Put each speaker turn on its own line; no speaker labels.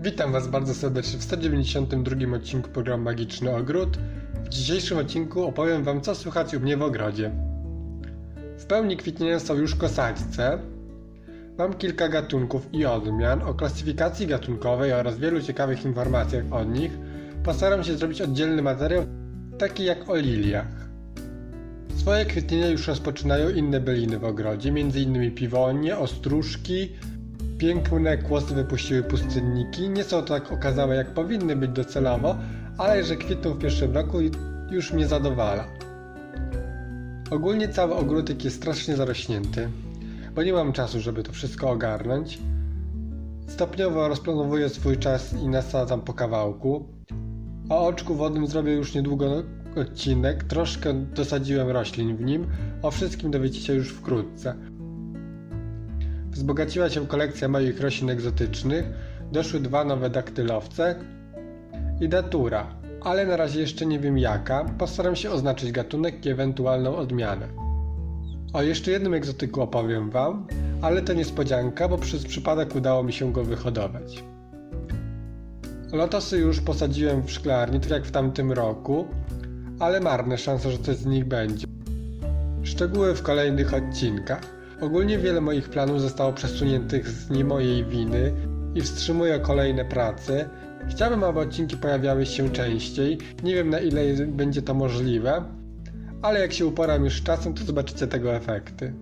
Witam Was bardzo serdecznie w 192 odcinku programu Magiczny Ogród. W dzisiejszym odcinku opowiem Wam, co słychać u mnie w ogrodzie. W pełni kwitnienia są już kosaćce. Mam kilka gatunków i odmian. O klasyfikacji gatunkowej oraz wielu ciekawych informacjach o nich postaram się zrobić oddzielny materiał, taki jak o liliach. Swoje kwitnienie już rozpoczynają inne byliny w ogrodzie, m.in. piwonie, ostróżki, Piękne kłosy wypuściły pustyniki. Nie są tak okazałe jak powinny być docelowo, ale że kwitną w pierwszym roku już mnie zadowala. Ogólnie cały ogródek jest strasznie zarośnięty, bo nie mam czasu, żeby to wszystko ogarnąć. Stopniowo rozplanowuję swój czas i nasadzam po kawałku. O oczku wodnym zrobię już niedługo odcinek. Troszkę dosadziłem roślin w nim. O wszystkim dowiecie się już wkrótce. Wzbogaciła się kolekcja moich roślin egzotycznych, doszły dwa nowe daktylowce i datura, ale na razie jeszcze nie wiem jaka, postaram się oznaczyć gatunek i ewentualną odmianę. O jeszcze jednym egzotyku opowiem Wam, ale to niespodzianka, bo przez przypadek udało mi się go wyhodować. Lotosy już posadziłem w szklarni, tak jak w tamtym roku, ale marne szanse, że coś z nich będzie. Szczegóły w kolejnych odcinkach. Ogólnie wiele moich planów zostało przesuniętych z nie mojej winy i wstrzymuję kolejne prace. Chciałbym, aby odcinki pojawiały się częściej. Nie wiem na ile będzie to możliwe, ale jak się uporam już z czasem, to zobaczycie tego efekty.